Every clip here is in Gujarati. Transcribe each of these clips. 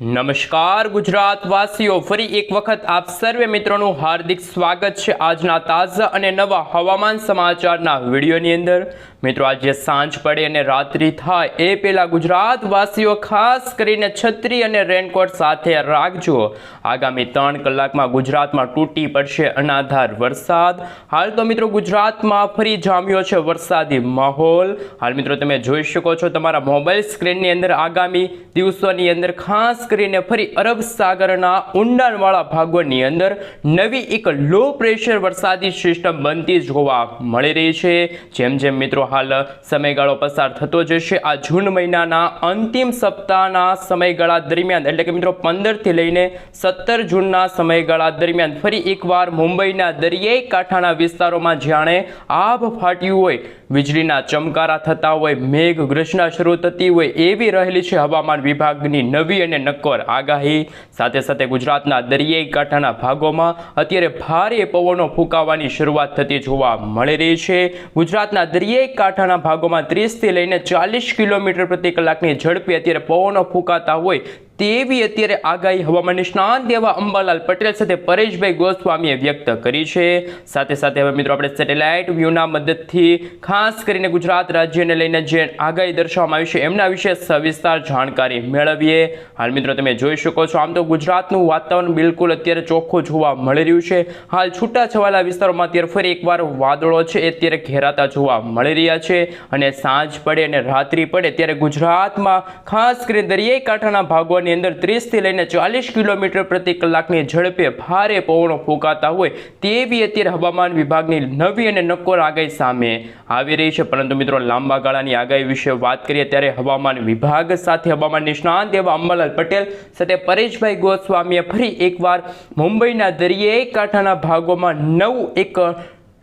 નમસ્કાર ગુજરાતવાસીઓ, ફરી એક વખત આપ સર્વે મિત્રોનું હાર્દિક સ્વાગત છે આજના તાજા અને નવા હવામાન સમાચારના વિડીયોની અંદર. મિત્રો, આજે સાંજ પડે અને રાત્રિ થાય. એ પહેલા ગુજરાતવાસીઓ ખાસ કરીને છત્રી અને રેનકોટ સાથે રાખજો. આગામી ત્રણ કલાકમાં ગુજરાતમાં તૂટી પડશે અનાધાર વરસાદ. હાલ તો મિત્રો, ગુજરાતમાં ફરી જામ્યો છે વરસાદી માહોલ. હાલ મિત્રો, તમે જોઈ શકો છો તમારા મોબાઈલ સ્ક્રીનની અંદર આગામી દિવસોની અંદર ખાસ કરીને ફરી અરબ સાગરના ઊંડાણવાળા ભાગોની અંદર નવી એક લો પ્રેશર વરસાદી સિસ્ટમ બનતી જોવા મળી રહી છે. જેમ જેમ મિત્રો હાલ સમયગાળો પસાર થતો જશે. આ જૂન મહિનાના અંતિમ સપ્તાહના સમયગાળા દરમિયાન, એટલે કે મિત્રો પંદરથી લઈને સત્તર જૂનના સમયગાળા દરમિયાન ફરી એકવાર મુંબઈના દરિયાઈ કાંઠાના વિસ્તારોમાં જાણે આભ ફાટ્યું હોય. વીજળીના ચમકારા થતા હોય મેઘ ગૃષ્ણા શરૂ થતી હોય એવી રહેલી છે હવામાન વિભાગની નવી અને નક્કોર આગાહી. સાથે સાથે ગુજરાતના દરિયાઈ કાંઠાના ભાગોમાં અત્યારે ભારે પવનો ફૂંકાવાની શરૂઆત થતી જોવા મળી રહી છે. ગુજરાતના દરિયાઈ કાંઠાના ભાગોમાં ત્રીસથી લઈને ચાલીસ કિલોમીટર પ્રતિ કલાકની ઝડપે અત્યારે પવનો ફૂંકાતા હોય તેવી અત્યારે આગાહી હવામાન નિષ્ણાંત એવા અંબાલાલ પટેલ સાથે પરેશભાઈ ગોસ્વામીએ વ્યક્ત કરી છે. સાથે સાથે હવે મિત્રો આપણે સેટેલાઇટ વ્યૂના મદદથી ખાસ કરીને ગુજરાત રાજ્યને લઈને જે આગાહી દર્શાવવામાં આવી છે એમના વિશે સવિસ્તાર જાણકારી મેળવીએ. હાલ મિત્રો તમે જોઈ શકો છો, આમ તો ગુજરાતનું વાતાવરણ બિલકુલ અત્યારે ચોખ્ખું જોવા મળી રહ્યું છે. હાલ છૂટાછવાયેલા વિસ્તારોમાં અત્યારે ફરી એકવાર વાદળો છે અત્યારે ઘેરાતા જોવા મળી રહ્યા છે. અને સાંજ પડે અને રાત્રિ પડે ત્યારે ગુજરાતમાં ખાસ કરીને દરિયાઈ કાંઠાના ભાગોની ની અંદર ત્રીસથી લઈને ચાલીસ કિલોમીટર પ્રતિ કલાકની ઝડપે ભારે પવનો ફૂંકાતા હોય તેવી અત્યારે હવામાન વિભાગની નવી અને નક્કોર આગાહી સામે આવી રહી છે. પરંતુ મિત્રો, લાંબા ગાળાની આગાહી વિશે વાત કરીએ ત્યારે હવામાન વિભાગ સાથે હવામાન નિષ્ણાંત એવા અંબાલાલ પટેલ સાથે પરેશભાઈ ગોસ્વામીએ ફરી એકવાર મુંબઈના દરિયાઈ કાંઠાના ભાગોમાં નવ એક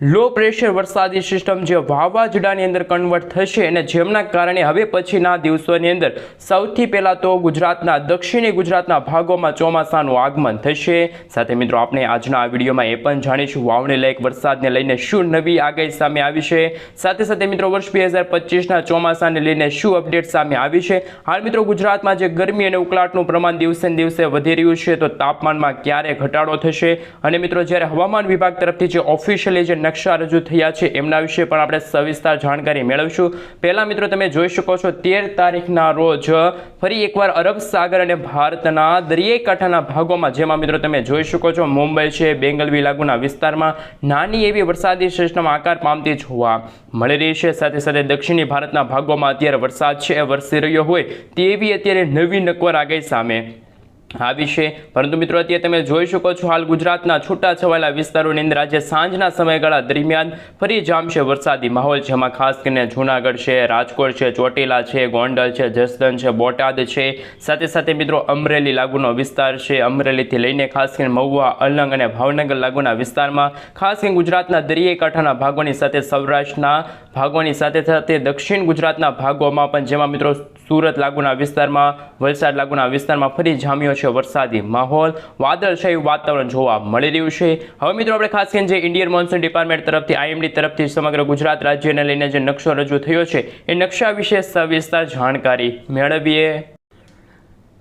લો પ્રેશર વરસાદી સિસ્ટમ જે વાવાઝોડાની અંદર કન્વર્ટ થશે અને જેમના કારણે હવે પછીના દિવસોની અંદર સૌથી પહેલાં તો ગુજરાતના, દક્ષિણી ગુજરાતના ભાગોમાં ચોમાસાનું આગમન થશે. સાથે મિત્રો, આપણે આજના આ વિડીયોમાં એ પણ જાણીશું વાવણી લાયક વરસાદને લઈને શું નવી આગાહી સામે આવી છે. સાથે સાથે મિત્રો, વર્ષ બે હજાર પચીસના ચોમાસાને લઈને શું અપડેટ સામે આવી છે? હાલ મિત્રો, ગુજરાતમાં જે ગરમી અને ઉકળાટનું પ્રમાણ દિવસે દિવસે વધી રહ્યું છે, તો તાપમાનમાં ક્યારે ઘટાડો થશે? અને મિત્રો, જ્યારે હવામાન વિભાગ તરફથી જે ઓફિશિયલી જે નકશા રજૂ થયા છે એમના વિશે પણ આપણે સવિસ્તાર જાણકારી મેળવીશું. પહેલાં મિત્રો તમે જોઈ શકો છો, તેર તારીખના રોજ ફરી એકવાર અરબ સાગર અને ભારતના દરિયાઈ કાંઠાના ભાગોમાં, જેમાં મિત્રો તમે જોઈ શકો છો, મુંબઈ છે બેંગલવી લાગુના વિસ્તારમાં નાની એવી વરસાદી સિસ્ટમ આકાર પામતી જોવા મળી રહી છે. સાથે સાથે દક્ષિણી ભારતના ભાગોમાં અત્યારે વરસાદ છે, વરસી રહ્યો હોય તેવી અત્યારે નવી નકવર આગાહી સામે આવી છે પરંતુ મિત્રો, અત્યારે તમે જોઈ શકો છો, હાલ ગુજરાતના છૂટા છવાયેલા વિસ્તારોની અંદર આજે સાંજના સમયગાળા દરમિયાન ફરી જામશે વરસાદી માહોલ, જેમાં ખાસ કરીને જૂનાગઢ છે, રાજકોટ છે, ચોટીલા છે, ગોંડલ છે જસદન છે, બોટાદ છે. સાથે સાથે મિત્રો, અમરેલી લાગુનો વિસ્તાર છે. અમરેલીથી લઈને ખાસ કરીને મહુવા, અલંગ અને ભાવનગર લાગુના વિસ્તારમાં ખાસ કરીને ગુજરાતના દરિયાઈ કાંઠાના ભાગોની સાથે સૌરાષ્ટ્રના ભાગોની સાથે સાથે દક્ષિણ ગુજરાતના ભાગોમાં પણ, જેમાં મિત્રો સુરત લાગુના વિસ્તારમાં, વલસાડ લાગુના વિસ્તારમાં ફરી જામ્યો છે વરસાદી માહોલ. વાદળછાયું વાતાવરણ જોવા મળી રહ્યું છે. હવે મિત્રો આપણે ખાસ કરીને જે ઇન્ડિયન મોન્સૂન ડિપાર્ટમેન્ટ તરફથી, આઈએમડી તરફથી સમગ્ર ગુજરાત રાજ્યને લઈને જે નકશો રજૂ થયો છે, એ નકશા વિશે સવિસ્તાર જાણકારી મેળવીએ.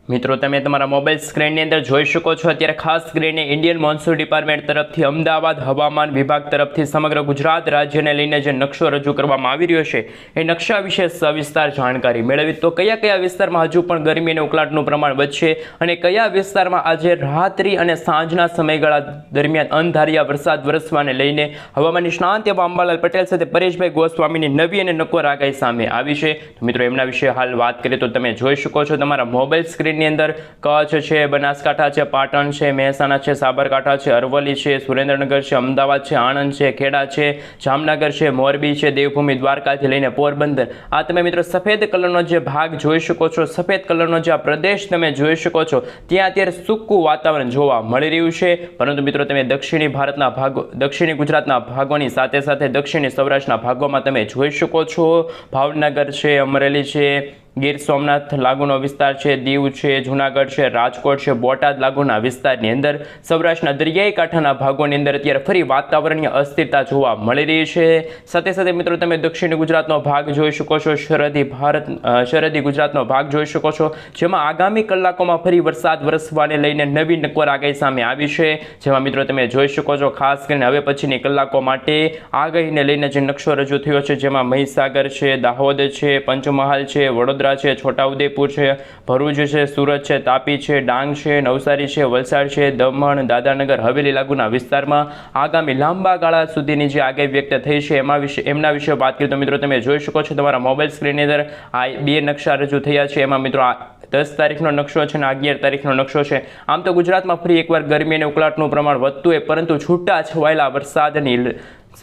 મિત્રો, તમે તમારા મોબાઈલ સ્ક્રીનની અંદર જોઈ શકો છો. અત્યારે ખાસ કરીને ઇન્ડિયન મોન્સૂન ડિપાર્ટમેન્ટ તરફથી અમદાવાદ હવામાન વિભાગ તરફથી સમગ્ર ગુજરાત રાજ્યને લઈને જે નકશો રજૂ કરવામાં આવી રહ્યો છે, એ નકશા વિશે સવિસ્તાર જાણકારી મેળવી. તો કયા કયા વિસ્તારમાં હજુ પણ ગરમી અને ઉકળાટનું પ્રમાણ વધશે અને કયા વિસ્તારમાં આજે રાત્રિ અને સાંજના સમયગાળા દરમિયાન અંધારિયા વરસાદ વરસવાને લઈને હવામાન નિષ્ણાંત એવા અંબાલાલ પટેલ સાથે પરેશભાઈ ગોસ્વામીની નવી અને નકોર આગાહી સામે આવી છે. મિત્રો, એમના વિશે હાલ વાત કરીએ તો તમે જોઈ શકો છો તમારા મોબાઈલ સ્ક્રીન ની અંદર કચ્છ છે, બનાસકાંઠા છે, પાટણ છે, મહેસાણા છે, સાબરકાંઠા છે, અરવલ્લી છે, સુરેન્દ્રનગર છે, અમદાવાદ છે, આણંદ છે, ખેડા છે, જામનગર છે, મોરબી છે, દેવભૂમિ, દ્વારકાથી લઈને પોરબંદર. આ તમે મિત્રો સફેદ કલરનો જે ભાગ જોઈ શકો છો, સફેદ કલરનો જે આ પ્રદેશ તમે જોઈ શકો છો, ત્યાં અત્યારે સૂકું વાતાવરણ જોવા મળી રહ્યું છે. પરંતુ મિત્રો તમે દક્ષિણી ભારતના ભાગો, દક્ષિણી ગુજરાતના ભાગોની સાથે સાથે દક્ષિણી સૌરાષ્ટ્રના ભાગોમાં તમે જોઈ શકો છો. ભાવનગર છે, અમરેલી છે ગીર સોમનાથ લાગુનો વિસ્તાર છે, દીવ છે, જુનાગઢ છે, રાજકોટ છે, બોટાદ લાગુના વિસ્તારની અંદર સૌરાષ્ટ્રના દરિયાઈ કાંઠાના ભાગોની અંદર અત્યારે ફરી વાતાવરણીય અસ્થિરતા જોવા મળી રહી છે. સાથે સાથે મિત્રો તમે દક્ષિણ ગુજરાતનો ભાગ જોઈ શકો છો સરહદી ભારત શરદી ગુજરાતનો ભાગ જોઈ શકો છો, જેમાં આગામી કલાકોમાં ફરી વરસાદ વરસવાને લઈને નવી નક્કર આગાહી સામે આવી છે. જેમાં મિત્રો તમે જોઈ શકો છો, ખાસ કરીને હવે પછીની કલાકો માટે આગાહીને લઈને જે નકશો રજૂ થયો છે, જેમાં મહીસાગર છે, દાહોદ છે, પંચમહાલ છે, વડોદરા છે, છોટાઉદેપુર છે, ભરૂચ છે, સુરત છે, તાપી છે, ડાંગ છે, નવસારી છે, વલસાડ છે, દમણ દાદાનગર હવેલી લાગુના વિસ્તારમાં આગામી લાંબા ગાળા સુધીની જે આગાહી વ્યક્ત થઈ છે, એમાં વિશે એમના વિશે વાત કરીએ તો મિત્રો તમે જોઈ શકો છો તમારા મોબાઈલ સ્ક્રીનની અંદર આ બે નકશા રજૂ થયા છે. એમાં મિત્રો દસ તારીખનો નકશો છે અને અગિયાર તારીખનો નકશો છે. આમ તો ગુજરાતમાં ફરી એકવાર ગરમી અને ઉકળાટનું પ્રમાણ વધતું હોય, પરંતુ છૂટા છવાયેલા વરસાદની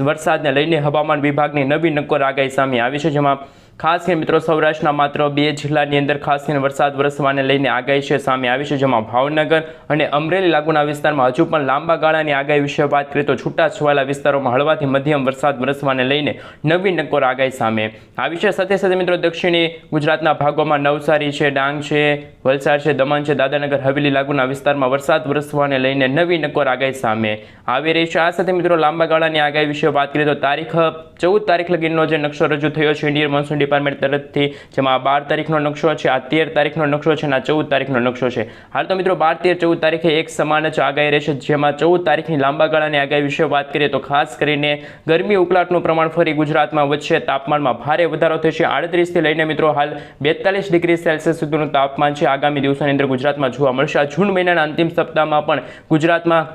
વરસાદને લઈને હવામાન વિભાગની નવી નક્કોર આગાહી સામે આવી છે, જેમાં ખાસ કરીને મિત્રો સૌરાષ્ટ્રના માત્ર બે જિલ્લાની અંદર ખાસ કરીને વરસાદ વરસવાને લઈને આગાહી છે, સામે આવી છે, જેમાં ભાવનગર અને અમરેલી લાગુના વિસ્તારમાં હજુ પણ લાંબા ગાળાની આગાહી વિશે વાત કરીએ તો છૂટા છવાયેલા વિસ્તારોમાં હળવાથી મધ્યમ વરસાદ વરસવાને લઈને નવી નક્કોર આગાહી સામે આવી છે. સાથે સાથે મિત્રો દક્ષિણી ગુજરાતના ભાગોમાં નવસારી છે, ડાંગ છે, વલસાડ છે, દમણ છે દાદાનગર હવેલી લાગુના વિસ્તારમાં વરસાદ વરસવાને લઈને નવી નક્કોર આગાહી સામે આવી રહી છે. આ સાથે મિત્રો લાંબા ગાળાની આગાહી વિશે વાત કરીએ તો તારીખ ચૌદ તારીખ લગીનો જે નકશો રજૂ થયો છે ઇન્ડિયન મોન્સૂન ડિપાર્ટમેન્ટ તરફથી, જેમાં બાર તારીખનો નકશો છે, આ તેર તારીખનો નકશો છે અને આ ચૌદ તારીખનો નકશો છે. હાલ તો મિત્રો બાર, તેર, ચૌદ તારીખે એક સમાન જ આગાહી રહેશે, જેમાં ચૌદ તારીખની લાંબા ગાળાની આગાહી વિશે વાત કરીએ તો ખાસ કરીને ગરમી ઉકળાટનું પ્રમાણ ફરી ગુજરાતમાં વધશે, તાપમાનમાં ભારે વધારો થશે. આડત્રીસથી લઈને મિત્રો હાલ બેતાલીસ ડિગ્રી સેલ્સિયસ સુધીનું તાપમાન છે. આગામી દિવસોની અંદર ગુજરાતમાં જોવા મળશે. આ જૂન મહિનાના અંતિમ સપ્તાહમાં પણ ગુજરાતમાં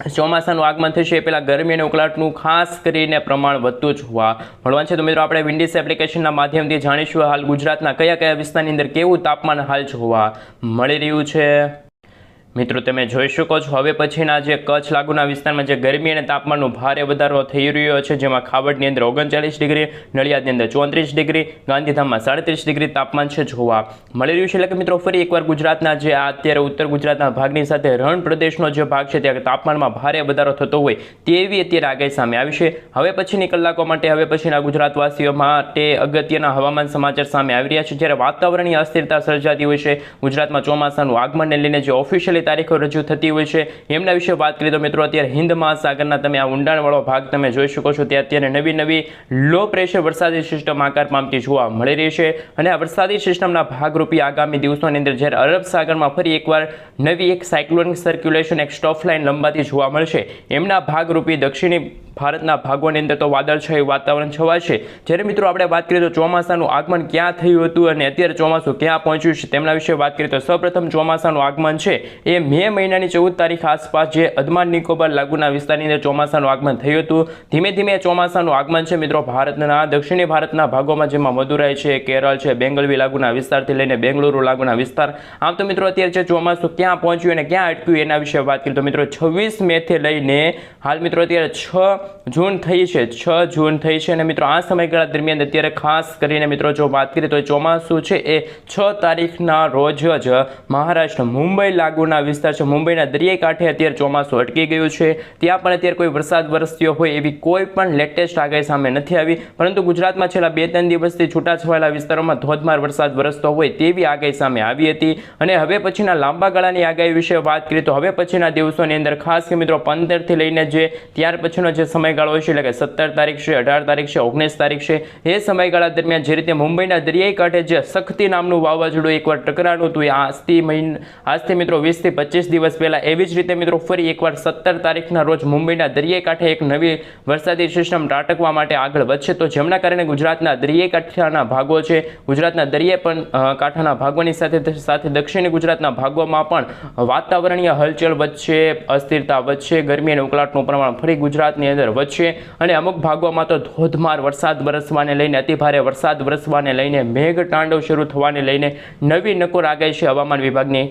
ચોમાસાનું આગમન થશે એ પહેલાં ગરમી અને ઉકળાટનું ખાસ કરીને પ્રમાણ વધતું જોવા મળવાનું છે. તો મિત્રો, આપણે વિન્ડિસ એપ્લિકેશનના માધ્યમથી જાણીશું હાલ ગુજરાતના કયા કયા વિસ્તારની અંદર કેવું તાપમાન હાલ જોવા મળી રહ્યું છે. મિત્રો, તમે જોઈ શકો છો, હવે પછીના જે કચ્છ લાગુના વિસ્તારમાં જે ગરમી અને તાપમાનનો ભારે વધારો થઈ રહ્યો છે, જેમાં ખાવડની અંદર ઓગણચાલીસ ડિગ્રી, નડિયાદની અંદર ચોત્રીસ ડિગ્રી, ગાંધીધામમાં સાડત્રીસ ડિગ્રી તાપમાન છે જોવા મળી રહ્યું છે. એટલે કે મિત્રો, ફરી એકવાર ગુજરાતના જે આ અત્યારે ઉત્તર ગુજરાતના ભાગની સાથે રણ પ્રદેશનો જે ભાગ છે, ત્યાં તાપમાનમાં ભારે વધારો થતો હોય તેવી અત્યારે આગાહી સામે આવી છે. હવે પછીની કલાકો માટે, હવે પછીના ગુજરાતવાસીઓ માટે અગત્યના હવામાન સમાચાર સામે આવી રહ્યા છે. જ્યારે વાતાવરણીય અસ્થિરતા સર્જાતી હોય છે, ગુજરાતમાં ચોમાસાનું આગમનને લઈને જે ઓફિશિયલી તારીખો રજૂ થતી હોય છે. એમના વિશે વાત કરીએ તો મિત્રો, અત્યારે હિન્દ મહાસાગરના તમે આ ઊંડાણવાળો ભાગ તમે જોઈ શકો છો. ત્યાં અત્યારે નવી નવી લો પ્રેશર વરસાદી સિસ્ટમ આકાર પામતી જોવા મળી રહી છે. અને આ વરસાદી સિસ્ટમના ભાગરૂપી આગામી દિવસોની અંદર જ્યારે અરબ સાગરમાં ફરી એકવાર નવી એક સાયક્લોનિક સર્ક્યુલેશન એક સ્ટોફ લાઇન લંબાતી જોવા મળશે. એમના ભાગરૂપી દક્ષિણી ભારતના ભાગોની અંદર તો વાદળછાયું વાતાવરણ છવાશે. જ્યારે મિત્રો આપણે વાત કરીએ તો ચોમાસાનું આગમન ક્યાં થયું હતું અને અત્યારે ચોમાસું ક્યાં પહોંચ્યું છે તેમના વિશે વાત કરીએ તો સૌપ્રથમ ચોમાસાનું આગમન છે. એ મે મહિનાની ચૌદ તારીખ આસપાસ જે અદમાન નિકોબાર લાગુના વિસ્તારની અંદર ચોમાસાનું આગમન થયું હતું. ધીમે ધીમે ચોમાસાનું આગમન છે મિત્રો ભારતના, દક્ષિણી ભારતના ભાગોમાં જેમાં મદુરાઈ છે, કેરળ છે, બેંગલવી લાગુના વિસ્તારથી લઈને બેંગલુરુ લાગુના વિસ્તાર. આમ તો મિત્રો અત્યારે જે ચોમાસું ક્યાં પહોંચ્યું અને ક્યાં અટક્યું એના વિશે વાત કરીએ તો મિત્રો છવ્વીસ મેથી લઈને હાલ મિત્રો અત્યારે છ જૂન થઈ છે, છ જૂન થઈ છે અને મિત્રો આ સમયગાળા દરમિયાન અત્યારે ખાસ કરીને મિત્રો જો વાત કરીએ તો ચોમાસું છે, એ છ તારીખના રોજ જ મહારાષ્ટ્ર, મુંબઈ લાગુના વિસ્તાર છે. મુંબઈના દરિયાઈ કાંઠે અત્યારે ચોમાસું અટકી ગયું છે. ત્યાં પણ અત્યારે કોઈ વરસાદ વરસ્યો હોય એવી કોઈ પણ લેટેસ્ટ આગાહી સામે નથી આવી. પરંતુ ગુજરાતમાં છેલ્લા બે ત્રણ દિવસથી છૂટાછવાયેલા વિસ્તારોમાં ધોધમાર વરસાદ વરસતો હોય તેવી આગાહી સામે આવી હતી. અને હવે પછીના લાંબા ગાળાની આગાહી વિશે વાત કરીએ તો હવે પછીના દિવસોની અંદર ખાસ કે મિત્રો પંદરથી લઈને જે ત્યાર પછીનો જે સમયગાળો છે, એટલે કે સત્તર તારીખ છે, અઢાર તારીખ છે, ઓગણીસ તારીખ છે, એ સમયગાળા દરમિયાન જે રીતે મુંબઈના દરિયાઈ કાંઠે જે શક્તિ નામનું વાવાઝોડું એકવાર ટકરાણું હતું, એ આજથી મહિના, આજથી મિત્રો વીસથી પચીસ દિવસ પહેલાં એવી જ રીતે મિત્રો ફરી એકવાર સત્તર તારીખના રોજ મુંબઈના દરિયાઈ કાંઠે એક નવી વરસાદી સિસ્ટમ ત્રાટકવા માટે આગળ વધશે. તો જેમના કારણે ગુજરાતના દરિયાઈ કાંઠાના ભાગો છે, ગુજરાતના દરિયાઈ પણ કાંઠાના ભાગોની સાથે સાથે દક્ષિણ ગુજરાતના ભાગોમાં પણ વાતાવરણીય હલચલ વધશે, અસ્થિરતા વધશે, ગરમી અને ઉકળાટનું પ્રમાણ ફરી ગુજરાતની અંદર વધશે અને અમુક ભાગોમાં તો ધોધમાર વરસાદ વરસવાને લઈને અતિભારે વરસાદ વરસવાને લઈને મેઘ તાંડવ શરૂ થવાને લઈને નવી નકોર આગાહી છે હવામાન વિભાગની.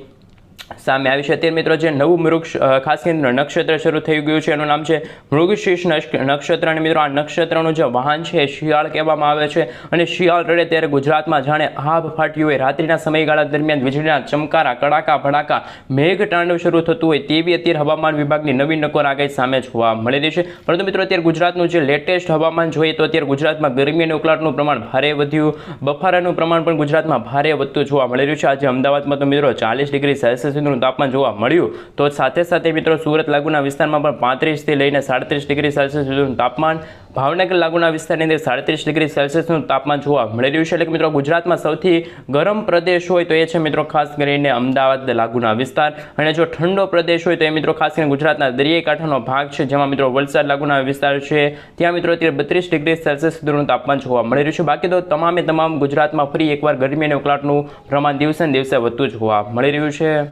સામે આવી છે. અત્યારે મિત્રો જે નવું મૃગ ખાસ કરીને નક્ષત્ર શરૂ થઈ ગયું છે. એનું નામ છે મૃગશીર્ષ નક્ષત્ર. અને મિત્રો આ નક્ષત્રનું જે વાહન છે શિયાળ કહેવામાં આવે છે. અને શિયાળ રડે ત્યારે ગુજરાતમાં જાણે આભ ફાટ્યું હોય. રાત્રિના સમયગાળા દરમિયાન વીજળીના ચમકારા, કડાકા, ભડાકા મેઘ તાંડવ શરૂ થતું હોય તેવી અત્યારે હવામાન વિભાગની નવી નકોર આગાહી સામે જોવા મળી રહી છે. પરંતુ મિત્રો અત્યારે ગુજરાતનું જે લેટેસ્ટ હવામાન જોઈએ તો અત્યારે ગુજરાતમાં ગરમી અને ઉકળાટનું પ્રમાણ ભારે વધ્યું. બફારાનું પ્રમાણ પણ ગુજરાતમાં ભારે વધતું જોવા મળી રહ્યું છે. આજે અમદાવાદમાં તો મિત્રો ચાલીસ ડિગ્રી સેલ્સિયસ સુધીનું તાપમાન જોવા મળ્યું. તો સાથે સાથે મિત્રો સુરત લાગુના વિસ્તારમાં પણ પાંત્રીસથી લઈને સાડત્રીસ ડિગ્રી સેલ્સિયસ સુધીનું તાપમાન, ભાવનગર લાગુના વિસ્તારની અંદર સાડત્રીસ ડિગ્રી સેલ્સિયસનું તાપમાન જોવા મળી રહ્યું છે. એટલે કે મિત્રો ગુજરાતમાં સૌથી ગરમ પ્રદેશ હોય તો એ છે મિત્રો ખાસ કરીને અમદાવાદ લાગુના વિસ્તાર. અને જો ઠંડો પ્રદેશ હોય તો એ મિત્રો ખાસ કરીને ગુજરાતના દરિયાઈ કાંઠાનો ભાગ છે, જેમાં મિત્રો વલસાડ લાગુના વિસ્તાર છે. ત્યાં મિત્રો અત્યારે બત્રીસ ડિગ્રી સેલ્સિયસ સુધીનું તાપમાન જોવા મળી રહ્યું છે. બાકી તો તમામે તમામ ગુજરાતમાં ફરી એકવાર ગરમી અને ઉકળાટનું પ્રમાણ દિવસે દિવસે વધતું જોવા મળી રહ્યું છે.